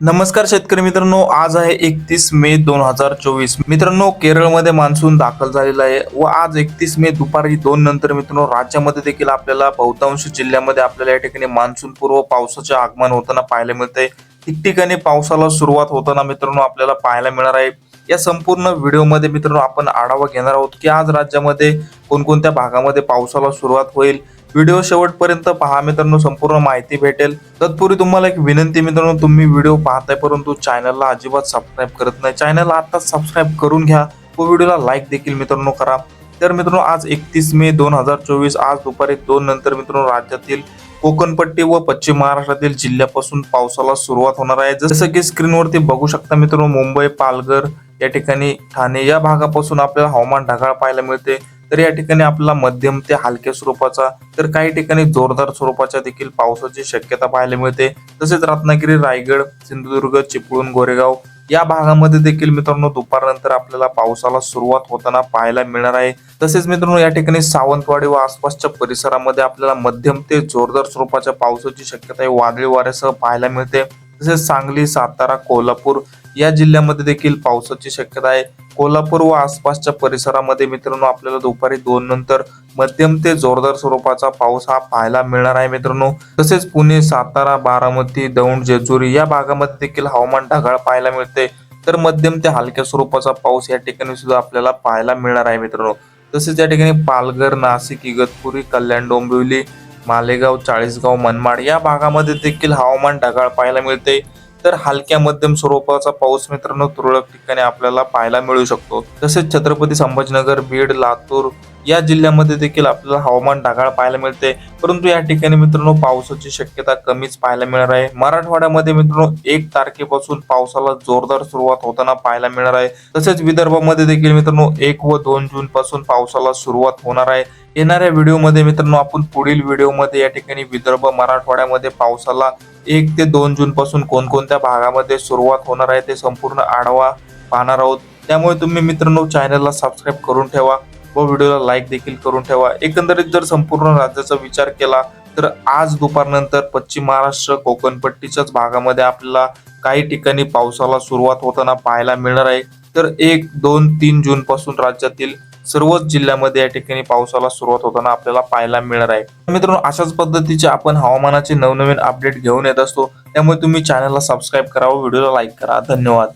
नमस्कार शेतकरी मित्रांनो आज आहे एकतीस मे दोन हजार चोवीस. मित्रांनो केरळमध्ये मान्सून दाखल झालेला आहे व आज एकतीस मे दुपारी दोन नंतर मित्रांनो राज्यामध्ये देखील आपल्याला बहुतांश जिल्ह्यामध्ये आपल्याला या ठिकाणी मान्सून पूर्व पावसाचे आगमन होताना पाहायला मिळते ठिकठिकाणी पावसाला सुरुवात होताना मित्रांनो आपल्याला पाहायला मिळणार आहे. या संपूर्ण व्हिडिओमध्ये मित्रांनो आपण आढावा घेणार आहोत की आज राज्यामध्ये कोणकोणत्या भागामध्ये पावसाला सुरुवात होईल. व्हिडिओ शेवटपर्यंत पहा मित्रांनो संपूर्ण माहिती भेटेल. तत्पूर्वी तुम्हाला एक विनंती मित्रांनो तुम्ही व्हिडिओ पाहताय परंतु चॅनलला अजिबात सबस्क्राईब करत नाही. चॅनलला आत्ताच सबस्क्राईब करून घ्या व व्हिडिओला लाईक देखील मित्रांनो करा. तर मित्रांनो आज एकतीस मे दोन हजार चोवीस आज दुपारी दोन नंतर मित्रांनो राज्यातील कोकणपट्टी व पश्चिम महाराष्ट्रातील जिल्ह्यापासून पावसाला सुरुवात होणार आहे. जसं की स्क्रीनवरती बघू शकता मित्रांनो मुंबई पालघर या ठिकाणी ठाणे या भागापासून आपल्याला हवामान ढगाळ पाहायला मिळते. तर या ठिकाणी आपला मध्यम ते हलक्या स्वरूपाचा तर काही ठिकाणी जोरदार स्वरूपाच्या देखील पावसाची शक्यता पाहायला मिळते. तसेच रत्नागिरी रायगड सिंधुदुर्ग चिपळूण गोरेगाव या भागामध्ये देखील मित्रांनो दुपारनंतर आपल्याला पावसाला सुरुवात होताना पाहायला मिळणार आहे. तसेच मित्रांनो या ठिकाणी सावंतवाडी व आसपासच्या परिसरामध्ये आपल्याला मध्यम ते जोरदार स्वरूपाच्या पावसाची शक्यता आहे. वादळी वाऱ्यासह पाहायला मिळते. तसेच सांगली सातारा कोल्हापूर या जिल्ह्यामध्ये देखील पावसाची शक्यता आहे. कोल्हापूर व आसपासच्या परिसरामध्ये मित्रांनो आपल्याला दुपारी दोन नंतर मध्यम ते जोरदार स्वरूपाचा पाऊस हा पाहायला मिळणार आहे मित्रांनो. तसेच पुणे सातारा बारामती दौंड जेजुरी या भागामध्ये देखील हवामान ढगाळ पाहायला मिळते. तर मध्यम ते हलक्या स्वरूपाचा पाऊस या ठिकाणी सुद्धा आपल्याला पाहायला मिळणार आहे मित्रांनो. तसेच या ठिकाणी पालघर नाशिक इगतपुरी कल्याण डोंबिवली मालेगाव चाळीसगाव मनमाड या भागामध्ये देखील हवामान ढगाळ पाहायला मिळते. तर हलक्या मध्यम स्वरूपाचा पाऊस मित्रांनो तुरळक ठिकाणी आपल्याला पाहायला मिळू शकतो. तसेच छत्रपती संभाजीनगर बीड लातूर या जिल्ह्यामध्ये देखील आपल्याला हवामान ढगाळ पाहायला मिळते. परंतु या ठिकाणी मित्रांनो पावसाची शक्यता कमीच पाहायला मिळणार आहे. मराठवाड्यामध्ये मित्रांनो एक तारखेपासून पावसाला जोरदार सुरुवात होताना पाहायला मिळणार आहे. तसेच विदर्भामध्ये देखील मित्रांनो एक व दोन जून पासून पावसाला सुरुवात होणार आहे. येणाऱ्या व्हिडिओमध्ये मित्रांनो आपण पुढील व्हिडिओमध्ये या ठिकाणी विदर्भ मराठवाड्यामध्ये पावसाला एक ते दोन जून पासून कोणकोणत्या भागामध्ये सुरुवात होणार आहे ते संपूर्ण आढावा पाहणार आहोत. त्यामुळे तुम्ही मित्रांनो चॅनलला सबस्क्राईब करून ठेवा व व्हिडिओला लाईक देखील करून ठेवा. एकंदरीत जर संपूर्ण राज्याचा विचार केला तर आज दुपारनंतर पश्चिम महाराष्ट्र कोकणपट्टीच्याच भागामध्ये आपल्याला काही ठिकाणी पावसाला सुरुवात होताना पाहायला मिळणार आहे. तर एक दोन तीन जून पासून राज्यातील सर्वच जिल्ह्यामध्ये या ठिकाणी पावसाला सुरुवात होताना आपल्याला पाहायला मिळणार आहे. मित्रांनो अशाच पद्धतीचे आपण हवामानाचे नवनवीन अपडेट घेऊन येत असतो. त्यामुळे तुम्ही चॅनलला सबस्क्राईब करा व व्हिडिओला लाईक करा. धन्यवाद.